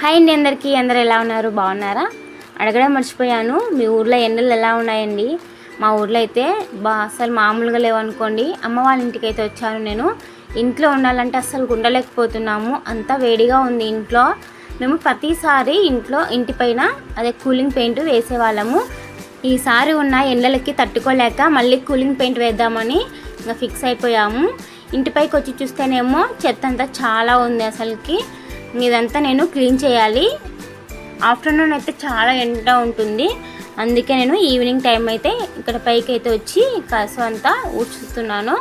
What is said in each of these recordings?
Hi అండి అందరికీ. అందరు ఎలా ఉన్నారు? బాగున్నారా? అడగడం మర్చిపోయాను. మీ ఊర్లో ఎండలు ఎలా ఉన్నాయండి? మా ఊర్లో అయితే బా అసలు మామూలుగా లేవనుకోండి అమ్మ వాళ్ళ ఇంటికి అయితే వచ్చాను నేను. ఇంట్లో ఉండాలంటే అస్సలు ఉండలేకపోతున్నాము అంతా వేడిగా ఉంది ఇంట్లో. మేము ప్రతిసారి ఇంట్లో ఇంటిపైన అదే కూలింగ్ పెయింట్ వేసేవాళ్ళము. ఈసారి ఉన్న ఎండలకి తట్టుకోలేక మళ్ళీ కూలింగ్ పెయింట్ వేద్దామని ఇంకా ఫిక్స్ అయిపోయాము. ఇంటిపైకి వచ్చి చూస్తేనేమో చెత్త అంతా చాలా ఉంది అసలుకి. ఇదంతా నేను క్లీన్ చేయాలి. ఆఫ్టర్నూన్ అయితే చాలా ఎండ ఉంటుంది. అందుకే నేను ఈవినింగ్ టైం అయితే ఇక్కడ పైకి అయితే వచ్చి కసు అంతా ఊడ్చుతున్నాను.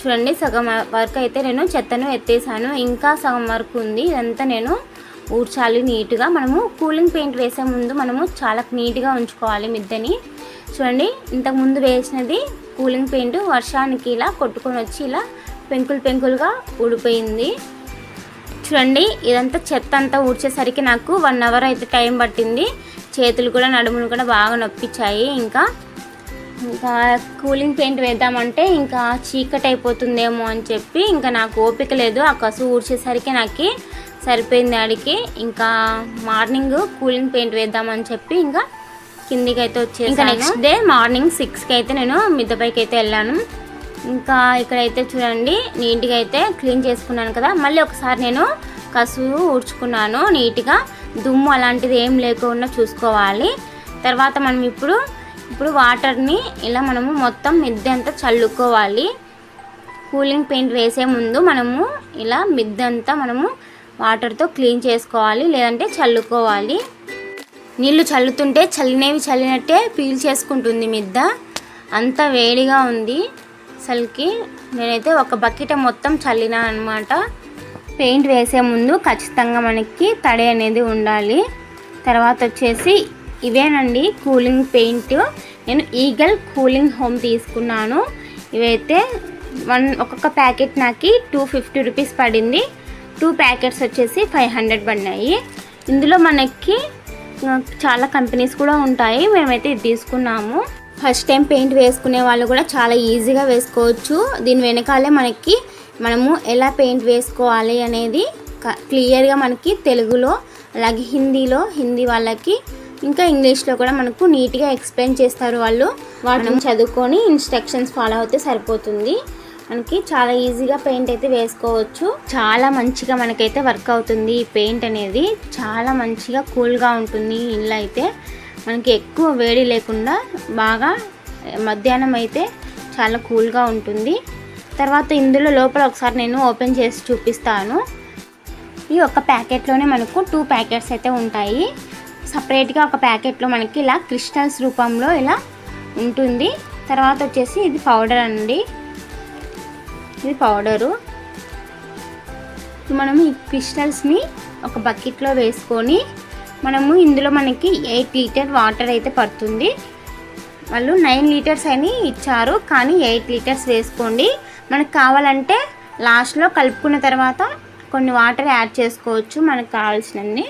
చూడండి సగం వరకు అయితే నేను చెత్తను ఎత్తేసాను. ఇంకా సగం వరకు ఉంది. ఇదంతా నేను ఊడ్చాలి నీట్గా. మనము కూలింగ్ పెయింట్ వేసే ముందు మనము చాలా నీట్గా ఉంచుకోవాలి మిద్దని. చూడండి ఇంతకుముందు వేసినది కూలింగ్ పెయింట్ వర్షానికి ఇలా కొట్టుకొని వచ్చి ఇలా పెంకులు పెంకులుగా ఊడిపోయింది. చూడండి ఇదంతా చెత్త అంతా ఊడ్చేసరికి నాకు వన్ అవర్ అయితే టైం పట్టింది. చేతులు కూడా నడుములు కూడా బాగా నొప్పించాయి ఇంకా. ఇంకా కూలింగ్ పెయింట్ వేద్దామంటే ఇంకా చీకటి అయిపోతుందేమో అని చెప్పి ఇంకా నాకు ఓపిక లేదు. ఆ కసు ఊడ్చేసరికి నాకు సరిపోయింది అడిగి ఇంకా మార్నింగ్ కూలింగ్ పెయింట్ వేద్దామని చెప్పి ఇంకా కిందికి అయితే వచ్చేసి ఇంకా నెక్స్ట్ డే మార్నింగ్ సిక్స్కి అయితే నేను మిద్దపైకి అయితే వెళ్ళాను. ఇంకా ఇక్కడైతే చూడండి నీట్గా అయితే క్లీన్ చేసుకున్నాను కదా. మళ్ళీ ఒకసారి నేను కసువు ఊడ్చుకున్నాను నీట్గా. దుమ్ము అలాంటిది ఏం లేకుండా చూసుకోవాలి. తర్వాత మనం ఇప్పుడు ఇప్పుడు వాటర్ని ఇలా మనము మొత్తం మిద్దె అంతా చల్లుకోవాలి. కూలింగ్ పెయింట్ వేసే ముందు మనము ఇలా మిద్దె అంతా మనము వాటర్తో క్లీన్ చేసుకోవాలి లేదంటే చల్లుకోవాలి. నీళ్ళు చల్లుతుంటే చల్లినవి చల్లినట్టే పీల్ చేసుకుంటుంది మిద్ద. అంత వేడిగా ఉంది. అసలుకి నేనైతే ఒక బకెట్ మొత్తం చల్లినా అనమాట పెయింట్ వేసే ముందు ఖచ్చితంగా మనకి తడి అనేది ఉండాలి. తర్వాత వచ్చేసి ఇవేనండి కూలింగ్ పెయింట్. నేను ఈగల్ కూలింగ్ హోమ్ తీసుకున్నాను. ఇవైతే వన్ ఒక్కొక్క ప్యాకెట్ నాకు టూ ఫిఫ్టీ రూపీస్ పడింది. టూ ప్యాకెట్స్ వచ్చేసి ఫైవ్ హండ్రెడ్ పడినాయి. ఇందులో మనకి చాలా కంపెనీస్ కూడా ఉంటాయి. మేమైతే ఇది తీసుకున్నాము. ఫస్ట్ టైం పెయింట్ వేసుకునే వాళ్ళు కూడా చాలా ఈజీగా వేసుకోవచ్చు. దీని వెనకాలే మనకి మనము ఎలా పెయింట్ వేసుకోవాలి అనేది క్లియర్గా మనకి తెలుగులో అలాగే హిందీలో హిందీ వాళ్ళకి ఇంకా ఇంగ్లీష్లో కూడా మనకు నీట్గా ఎక్స్ప్లెయిన్ చేస్తారు వాళ్ళు. వాటిని చదువుకొని ఇన్స్ట్రక్షన్స్ ఫాలో అయితే సరిపోతుంది. మనకి చాలా ఈజీగా పెయింట్ అయితే వేసుకోవచ్చు. చాలా మంచిగా మనకైతే వర్క్ అవుతుంది ఈ పెయింట్ అనేది. చాలా మంచిగా కూల్గా ఉంటుంది ఇల్లు అయితే. మనకి ఎక్కువ వేడి లేకుండా బాగా మధ్యాహ్నం అయితే చాలా కూల్గా ఉంటుంది. తర్వాత ఇందులో లోపల ఒకసారి నేను ఓపెన్ చేసి చూపిస్తాను. ఈ ఒక ప్యాకెట్లోనే మనకు టూ ప్యాకెట్స్ అయితే ఉంటాయి. సపరేట్గా ఒక ప్యాకెట్లో మనకి ఇలా క్రిస్టల్స్ రూపంలో ఇలా ఉంటుంది. తర్వాత వచ్చేసి ఇది పౌడర్ అండి. ఇది పౌడరు. మనం ఈ క్రిస్టల్స్ని ఒక బకెట్లో వేసుకొని మనము ఇందులో మనకి ఎయిట్ లీటర్ వాటర్ అయితే పడుతుంది. వాళ్ళు నైన్ లీటర్స్ అని ఇచ్చారు కానీ ఎయిట్ లీటర్స్ వేసుకోండి. మనకు కావాలంటే లాస్ట్లో కలుపుకున్న తర్వాత కొన్ని వాటర్ యాడ్ చేసుకోవచ్చు మనకు కావాల్సినన్ని.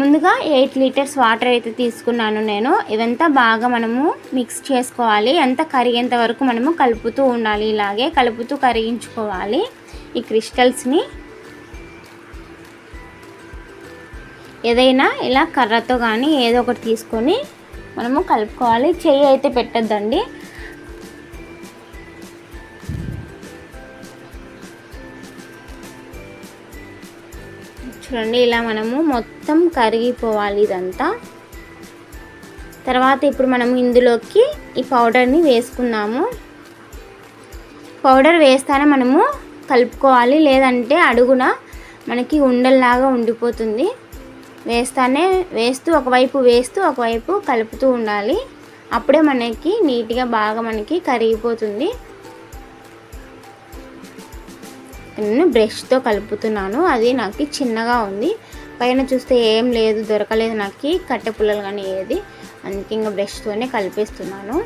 ముందుగా ఎయిట్ లీటర్స్ వాటర్ అయితే తీసుకున్నాను నేను. ఇవంతా బాగా మనము మిక్స్ చేసుకోవాలి. అంతా కరిగేంత వరకు మనము కలుపుతూ ఉండాలి. ఇలాగే కలుపుతూ కరిగించుకోవాలి ఈ క్రిస్టల్స్ని. ఏదైనా ఇలా కర్రతో కానీ ఏదో ఒకటి తీసుకొని మనము కలుపుకోవాలి. చెయ్యి అయితే పెట్టద్దండి. చూడండి ఇలా మనము మొత్తం కరిగిపోవాలి ఇదంతా. తర్వాత ఇప్పుడు మనం ఇందులోకి ఈ పౌడర్ని వేసుకున్నాము పౌడర్ వేస్తానే మనము కలుపుకోవాలి. లేదంటే అడుగున మనకి ఉండల్లాగా ఉండిపోతుంది. వేస్తానే వేస్తూ ఒకవైపు వేస్తూ ఒకవైపు కలుపుతూ ఉండాలి. అప్పుడే మనకి నీట్గా బాగా మనకి కరిగిపోతుంది. నేను బ్రష్తో కలుపుతున్నాను. అది నాకు చిన్నగా ఉంది. పైన చూస్తే ఏం లేదు దొరకలేదు నాకు. కట్టె పుల్లలు కానీ ఏది. అందుకే ఇంకా బ్రష్తోనే కలిపేస్తున్నాను.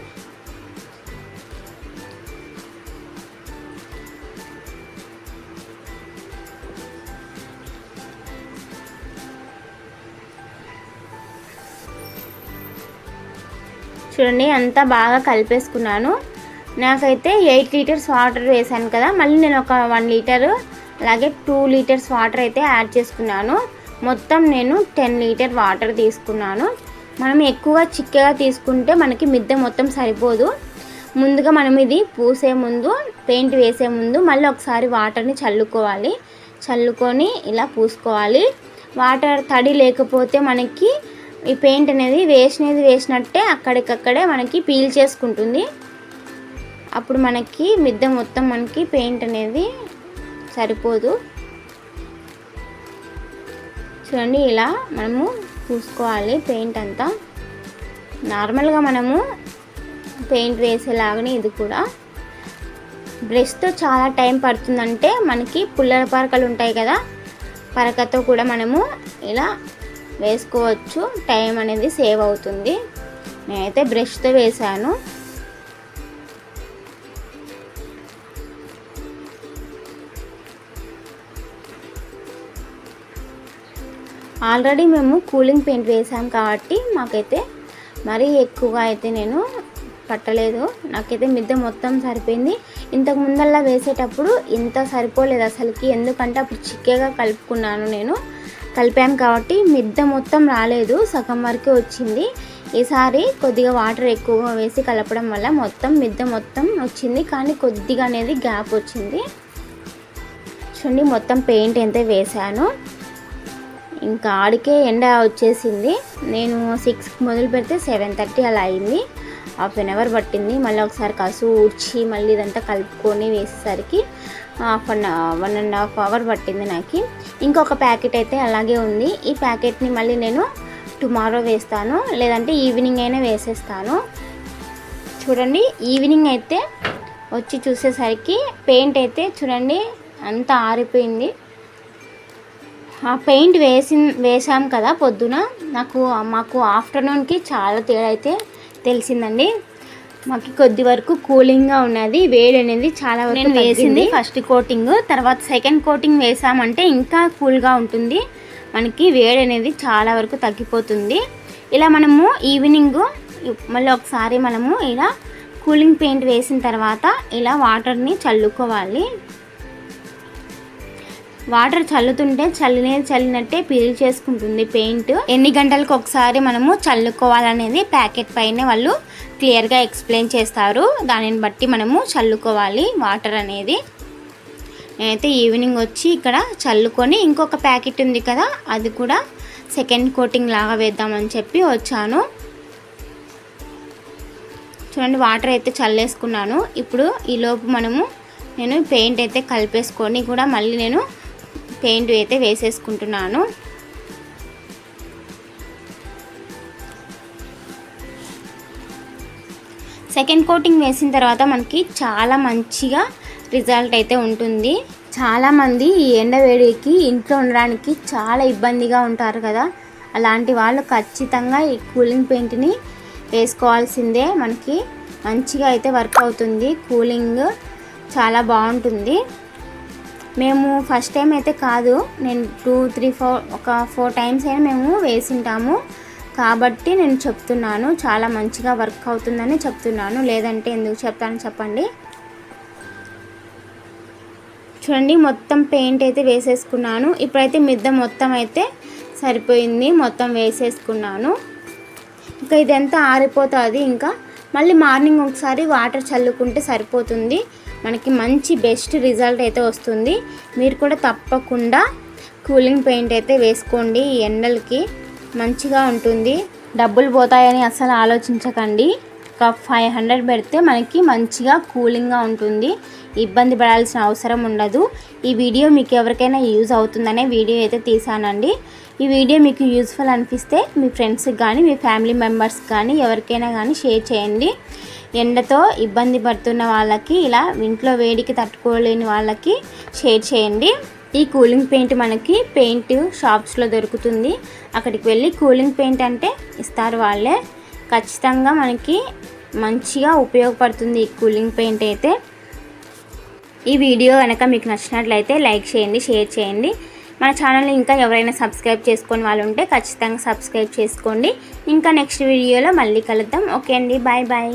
చూడండి అంతా బాగా కలిపేసుకున్నాను. నాకైతే ఎయిట్ లీటర్స్ వాటర్ వేసాను కదా మళ్ళీ నేను ఒక వన్ లీటర్ అలాగే టూ లీటర్స్ వాటర్ అయితే యాడ్ చేసుకున్నాను. మొత్తం నేను టెన్ లీటర్ వాటర్ తీసుకున్నాను. మనం ఎక్కువగా చిక్కగా తీసుకుంటే మనకి మిద్దె మొత్తం సరిపోదు. ముందుగా మనం ఇది పూసే ముందు పెయింట్ వేసే ముందు మళ్ళీ ఒకసారి వాటర్ని చల్లుకోవాలి. చల్లుకొని ఇలా పూసుకోవాలి. వాటర్ తడి లేకపోతే మనకి ఈ పెయింట్ అనేది వేసినది వేసినట్టే అక్కడికక్కడే మనకి పీల్ చేసుకుంటుంది. అప్పుడు మనకి మిద్దె మొత్తం మనకి పెయింట్ అనేది సరిపోదు. చూడండి ఇలా మనము పూసుకోవాలి పెయింట్ అంతా. నార్మల్గా మనము పెయింట్ వేసేలాగానే ఇది కూడా. బ్రష్తో చాలా టైం పడుతుందంటే మనకి పుల్లల పరకలు ఉంటాయి కదా పరకతో కూడా మనము ఇలా వేసుకోవచ్చు. టైం అనేది సేవ్ అవుతుంది. నేనైతే బ్రష్తో వేసాను. ఆల్రెడీ మేము కూలింగ్ పెయింట్ వేసాం కాబట్టి మాకైతే మరీ ఎక్కువగా అయితే నేను పట్టలేదు. నాకైతే మిద్దె మొత్తం సరిపోయింది. ఇంతకు ముందల్లా వేసేటప్పుడు ఇంత సరిపోలేదు అసలుకి. ఎందుకంటే అప్పుడు చిక్కగా కలుపుకున్నాను నేను. కలిపాం కాబట్టి మిద్దె మొత్తం రాలేదు సగం వరకే వచ్చింది. ఈసారి కొద్దిగా వాటర్ ఎక్కువగా వేసి కలపడం వల్ల మొత్తం మిద్దె మొత్తం వచ్చింది. కానీ కొద్దిగా అనేది గ్యాప్ వచ్చింది. చూడండి మొత్తం పెయింట్ ఎంత వేసాను ఇంకా ఆడికే ఎండ వచ్చేసింది. నేను సిక్స్కి మొదలు పెడితే సెవెన్ థర్టీ అలా అయింది. హాఫ్ అన్ అవర్ పట్టింది. మళ్ళీ ఒకసారి కసు ఊడ్చి మళ్ళీ ఇదంతా కలుపుకొని వేసేసరికి half an one and half hour పట్టింది నాకు. ఇంకొక ప్యాకెట్ అయితే అలాగే ఉంది. ఈ ప్యాకెట్ని మళ్ళీ నేను టుమారో వేస్తాను. లేదంటే ఈవినింగ్ అయినా వేసేస్తాను. చూడండి ఈవినింగ్ అయితే వచ్చి చూసేసరికి పెయింట్ అయితే చూడండి అంతా ఆరిపోయింది. ఆ పెయింట్ వేసి వేసాం కదా పొద్దున. నాకు మాకు ఆఫ్టర్నూన్కి చాలా తేడా అయితే తెలిసిందండి. మాకు కొద్ది వరకు కూలింగ్గా ఉన్నది. వేడి అనేది చాలా వరకు వేసింది ఫస్ట్ కోటింగ్ తర్వాత సెకండ్ కోటింగ్ వేసామంటే ఇంకా కూల్గా ఉంటుంది. మనకి వేడి అనేది చాలా వరకు తగ్గిపోతుంది. ఇలా మనము ఈవినింగ్ మళ్ళీ ఒకసారి మనము ఇలా కూలింగ్ పెయింట్ వేసిన తర్వాత ఇలా వాటర్ని చల్లుకోవాలి. వాటర్ చల్లుతుంటే చల్లినే చల్లినట్టే పీల్ చేసుకుంటుంది పెయింట్. ఎన్ని గంటలకు ఒకసారి మనము చల్లుకోవాలనేది ప్యాకెట్ పైన వాళ్ళు క్లియర్గా ఎక్స్ప్లెయిన్ చేస్తారు. దానిని బట్టి మనము చల్లుకోవాలి వాటర్ అనేది. నేనైతే ఈవినింగ్ వచ్చి ఇక్కడ చల్లుకొని ఇంకొక ప్యాకెట్ ఉంది కదా అది కూడా సెకండ్ కోటింగ్ లాగా వేద్దామని చెప్పి వచ్చాను. చూడండి వాటర్ అయితే చల్లేసుకున్నాను. ఇప్పుడు ఈలోపు మనము నేను పెయింట్ అయితే కలిపేసుకొని కూడా మళ్ళీ నేను పెయింట్ అయితే వేసేసుకుంటున్నాను. సెకండ్ కోటింగ్ వేసిన తర్వాత మనకి చాలా మంచిగా రిజల్ట్ అయితే ఉంటుంది. చాలామంది ఈ ఎండవేడికి ఇంట్లో ఉండడానికి చాలా ఇబ్బందిగా ఉంటారు కదా. అలాంటి వాళ్ళు ఖచ్చితంగా ఈ కూలింగ్ పెయింట్ని వేసుకోవాల్సిందే. మనకి మంచిగా అయితే వర్క్ అవుతుంది. కూలింగ్ చాలా బాగుంటుంది. మేము ఫస్ట్ టైం అయితే కాదు. నేను టూ త్రీ ఫోర్ ఒక ఫోర్ టైమ్స్ అయినా మేము వేసింటాము. కాబట్టి నేను చెప్తున్నాను చాలా మంచిగా వర్క్ అవుతుందని చెప్తున్నాను. లేదంటే ఎందుకు చెప్తాను చెప్పండి. చూడండి మొత్తం పెయింట్ అయితే వేసేసుకున్నాను. ఇప్పుడైతే మిద్ద మొత్తం అయితే సరిపోయింది. మొత్తం వేసేసుకున్నాను. ఇంకా ఇదంతా ఆరిపోతుంది ఇంకా. మళ్ళీ మార్నింగ్ ఒకసారి వాటర్ చల్లుకుంటే సరిపోతుంది. మనకి మంచి బెస్ట్ రిజల్ట్ అయితే వస్తుంది. మీరు కూడా తప్పకుండా కూలింగ్ పెయింట్ అయితే వేసుకోండి. ఈ ఎండలకి మంచిగా ఉంటుంది. డబ్బులు పోతాయని అసలు ఆలోచించకండి. ఒక ఫైవ్ హండ్రెడ్ పెడితే మనకి మంచిగా కూలింగ్గా ఉంటుంది. ఇబ్బంది పడాల్సిన అవసరం ఉండదు. ఈ వీడియో మీకు ఎవరికైనా యూజ్ అవుతుందనే వీడియో అయితే తీసానండి. ఈ వీడియో మీకు యూజ్ఫుల్ అనిపిస్తే మీ ఫ్రెండ్స్కి కానీ మీ ఫ్యామిలీ మెంబర్స్కి కానీ ఎవరికైనా కానీ షేర్ చేయండి. ఎండతో ఇబ్బంది పడుతున్న వాళ్ళకి ఇలా ఇంట్లో వేడికి తట్టుకోలేని వాళ్ళకి షేర్ చేయండి. ఈ కూలింగ్ పెయింట్ మనకి పెయింట్ షాప్స్లో దొరుకుతుంది. అక్కడికి వెళ్ళి కూలింగ్ పెయింట్ అంటే ఇస్తారు వాళ్ళే. ఖచ్చితంగా మనకి మంచిగా ఉపయోగపడుతుంది ఈ కూలింగ్ పెయింట్ అయితే. ఈ వీడియో కనుక మీకు నచ్చినట్లయితే లైక్ చేయండి షేర్ చేయండి. మన ఛానల్ని ఇంకా ఎవరైనా సబ్స్క్రైబ్ చేసుకొని వాళ్ళు ఉంటే ఖచ్చితంగా సబ్స్క్రైబ్ చేసుకోండి. ఇంకా నెక్స్ట్ వీడియోలో మళ్ళీ కలుద్దాం. ఓకే అండి. Bye bye.